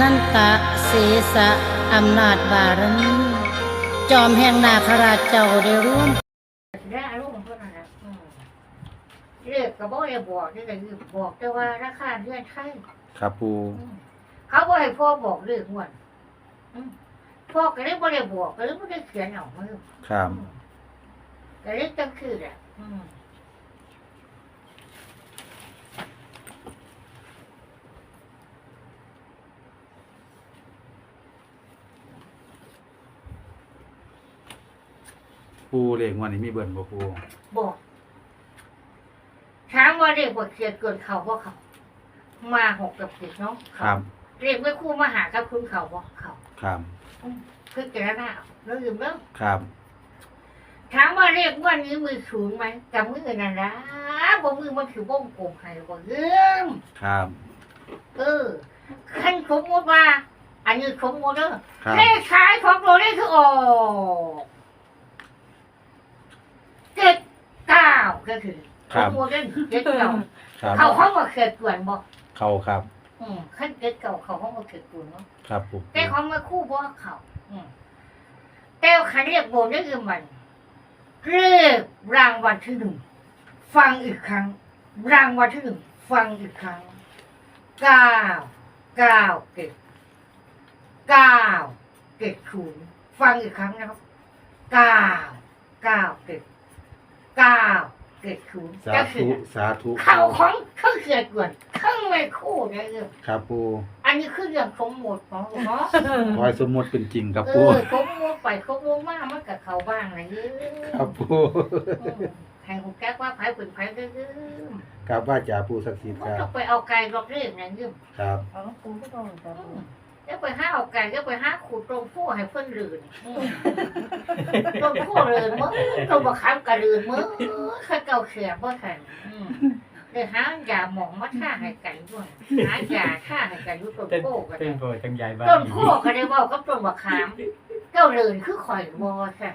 นันตะเสสะอำนาจบารมีจอมแห่งนาคราชเจ้าได้ร่วมได้อารมณ์เท่านั้นแหละอืมเรียกก็บ่ได้บอกนี่ก็คือบอกแต่ว่าราคาเลื่อนไทยครับปูอืมเขาบ่ให้พ่อบอกเรื่องม่วนอืมพ่อก็เลยบ่ได้บอกก็เลยบ่ได้เขียนเอามือครับอืมก็เลยจังคือแหละ ปูเลขงวันนี้มีเบิ่นบ่ปูบอกถามว่าเรียกว่าเขียนเกินเขาบ่เขา มาหกกับสิบเนาะครับเรียกไม่คู่มาหากับคุณเขาบ่เขาครับคือเจรนาเอาแล้วลืมเรื่องครับถามว่าเรียกว่านี้มือศูนย์ไหมกับมือนั่นละบ่มือมันคือวงกลมให้บ่ลืมครับ เออขั้นสมมติว่า อันนี้สมมติเด้อครับเลขขายของโรเลขคือออก เจ็ดเก้าก็คือสมมติเด้อเจ็ดเก้าครับ เขาเขามาเกิดกวนบ่เข้าครับ อืมขั้นเจ็ดเก้าเขาเขามาเกิดกวนเนาะครับปูแต่ของมาคู่บ่เขาอืมแต่ขันเรียกโบนนี่คือมันเรียกรางวัลที่หนึ่งฟังอีกครั้ง รางวัลที่หนึ่งฟังอีกครั้งเก้าเก้าเก็ดเก้าเก็ดศูนย์ฟังอีกครั้งนะครับเก้าเก้าเก็ด เก้าเก็ดศูนย์สาก็คืธุอสาธุเขาของเขาเกิดกวนข้างไม่คู่เนี่ยเออครับปูอันนี้คือเรื่องสมมติของหลวงพ่อขอให้สมมุติเป็นจริงครับเอปูอเขาโม้ไปเขาโม้มากมันกับเขาบ้างนะยืมครับปูใครหูแก้ว่าไผ่เป็นไผ่ก็ยืมกราบว่าจ่าปูศักดิ์สิทธิ์มันครัต้บองไปเอาไก่รอกเรียกนะยืมครับ เอาปูก็ต้องจับ อืมแล้วไปห้าเอาไก่แล้วไปห้าขูดตรงผู้ให้เพิ่นลืนอืมตรงผู้ลืนมึงตรงบักคับกระลืนมึงข้าเก่าเสียบ่ทันอืมเดี๋ยวหายาหมองมาท่าให้กันด้วยหายาท่าให้กันอยู่ตรงเต้นโก้กันเต้นโปรยจังใหญ่บ้านต้นโคก็ได้เว่ากับต้นบักขามเจ้าเลินคือข่อยบอค่ะ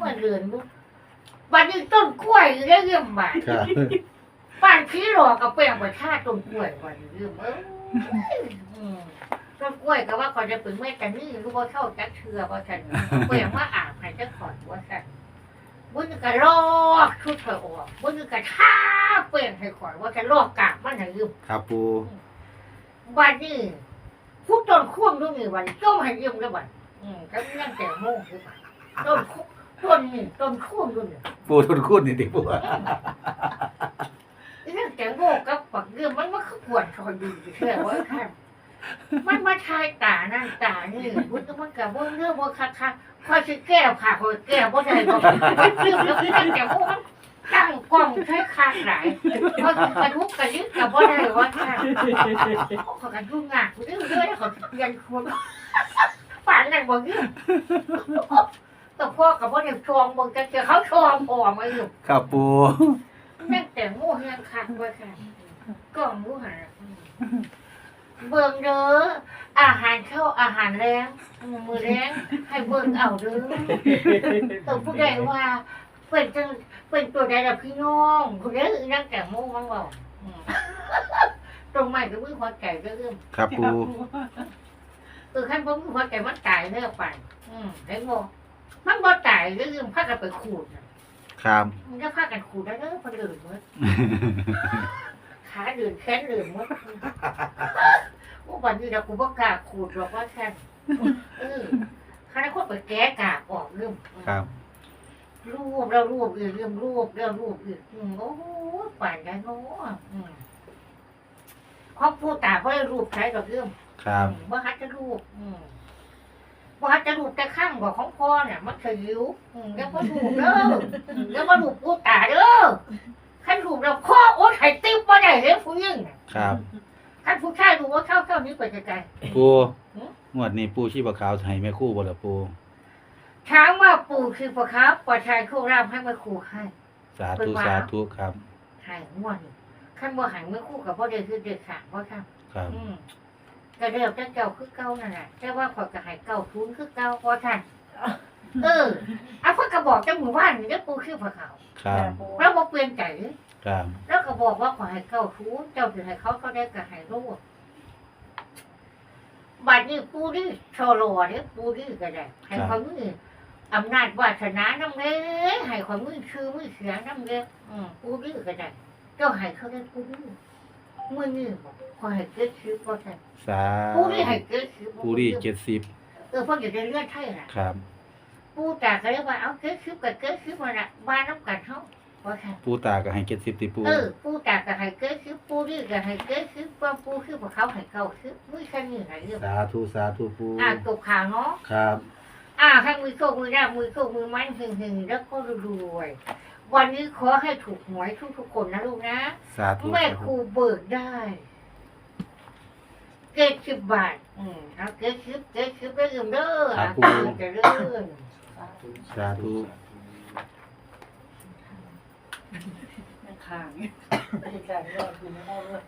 ว่าเลินบุบัดนี้ต้นกล้วยเรื่องเรื่องบาดครับป่านพี่หลอกกับเปลี่ยนไปท่าต้นกล้วยวันเรื่องเออ อืมต้นกล้วยก็ว่าข่อยจะเป็นแม่กันนี่รู้ว่าเข้าจักเชือว่าฉันเปลี่ยนว่าอาบให้เจ้าข่อยว่าฉันบุญกะลอกชุดข่อยออกบุญกะท่าเปลี่ยนให้ข่อยว่าจะลอกกากมันให้ยืมครับปูวันนี้พูดต้นข่วงตรงนี้วันต้มให้ยืมได้วันอืมก็นั่งแต่โม่งคือวันต้นข่วงต้นนี่ต้นข่วงตรงนี้ปูทุนคุณนี่ติปูนั่งแต่โม่งกับปักเรื่องมันมันคือปวดคอยดูเชื่อว่าท่าน มันมาทายตานั่นตานี่พุทธมันกับว่าเรื่องว่าคักคักคอยสิแก้วค่ะคอยแก้วว่าได้บอกเรื่องแล้วนั่งแต่โม่งมันตั้งกล้องใช้คาดหลายพอสิกระทุกกระยึกกับว่าได้ว่าท่านเขากันยุ่งงานเรื่องเรื่องเขาเรียนคนฝันนั่นบอกเรื่องแต่พ่อกับพ่อเนี่ยชองบอกจะเจอเขาชองพ่อมาอยู่ครับปูแม่แต่ง่เฮียงคันไว้ค่ะกล่องรู้หา เบิ่งเด้ออาหารเข้าอาหารแรงมือแรงให้เบิ่งเอาเด้อแต่ผู้ใดว่าเป็นจังเป็นตัวใดล่ะพี่น้องผู้ใดนั่งแต่โม่มันบอกอืมตรงใหม่ก็มือหัวใจก็เรื่องครับปูเออขั้นผมหัวใจมันตายเนื้อไปอืมเห็นบ่มันบ่ตายก็เรื่องพากันไปขูดน่ะครับมันก็พากันขูดได้เด้อคนอื่นเมื่อ ขาเดินแขนเดินหมดว่าวันนี้เรากูบ่กล้าขูดหรอกว่าแค่นเออข้าได้คนไปแก้กากออกเรื่องครับรูปแล้วรูปอีกเรื่องรูปแล้วรูปอีกอืมโอ้โหป่านกันเนาะอืมเขาพูดตาเพราะได้รูปใช้กับเรื่องครับว่าฮัดจะรูปอืมว่าฮัดจะรูปแต่ข้างกว่าของพ่อเนี่ยมันเคยยิ้วอืมแล้วก็รูปเด้ออืมแล้วก็รูปพูดตาเด้อขั้นรูปแล้วข้อโอ๊ตไห้ติ๊ บมาได้เลยผู้ยิ่งน่ะครับท่านผู้ชายดูว่าเข้าเข้านี้ไปไกล ปูงวดนี้ปูชีพขาวให้แม่คู่บ่ล่ะปูๆช้างว่าปู่คือประคับประชายโคราบให้มาขู่ให้ สาธุสาธุครับ ใหายง่วงขั้นว่าหายเมื่อคู่กับพ่อเด็กคือเด็กขาดว่าครับ ครับ อืมก็เรียกแต่เก่าคือเก่านั่นแหละแต่ว่าขอยก็ใหายเก่าทุนคือเก่าพอท่านเออเอาเพ่อก็บอกเจ้าหมู่บ้านนี่เด้อปู่คือพระเขาครับแล้วบ่เปลี่ยนใจเด้อ ครับแล้วก็บอกว่าขอให้เก่าทุนเจ้าถือให้เขาเขาได้ก็ให้รู้บัดนี้ปูดื้อโชโลเนี่ยปูดื้อก็ได้ให้ความมืออำนาจวาสนาน้ำเลี้ยให้ความมือชื่อมือเสียงน้ำเลี้ยอืมปูดื้อก็ได้เจ้าให้เขาได้ปูดื้อมือนี่บอกพอให้เกิดชื่อก็ได้สาปูดื้อให้เกิดชื่อปูรีเจ็ดสิบเออเพราะอยากจะเลื่อนไทยน่ะครับปูตาก็เลยว่าเอาเกิดชื่อกับเกิดชื่อมาละบ้านน้ำกันเขา ว่าค่ะปูตาก็ให้เจ็ดสิบติปูเออปูตาก็ให้เกิดชื่อปูดื้อก็ให้เกิดชื่อว่าปูคือพวกเขาให้เก่าชื่อมือแค่นี้ไหนเรื่องสาธุสาธุปูอ่าจบข่าวเนาะครับอ่าให้มือโชคมือแรกมือโชคมือไม้หึงหึงๆแล้วก็รวยๆวันนี้ขอให้ถูกหวยทุกๆคนนะลูกนะสาธุแม่สาคธุรูเบิกได้เกิดสิบบาทอืมเอาเกิดสิบเกิดสิบได้เงินเด้ออะจะเลื่อนสาธุ ข้างไม่ใช่ยอดคือไม่เอาเลย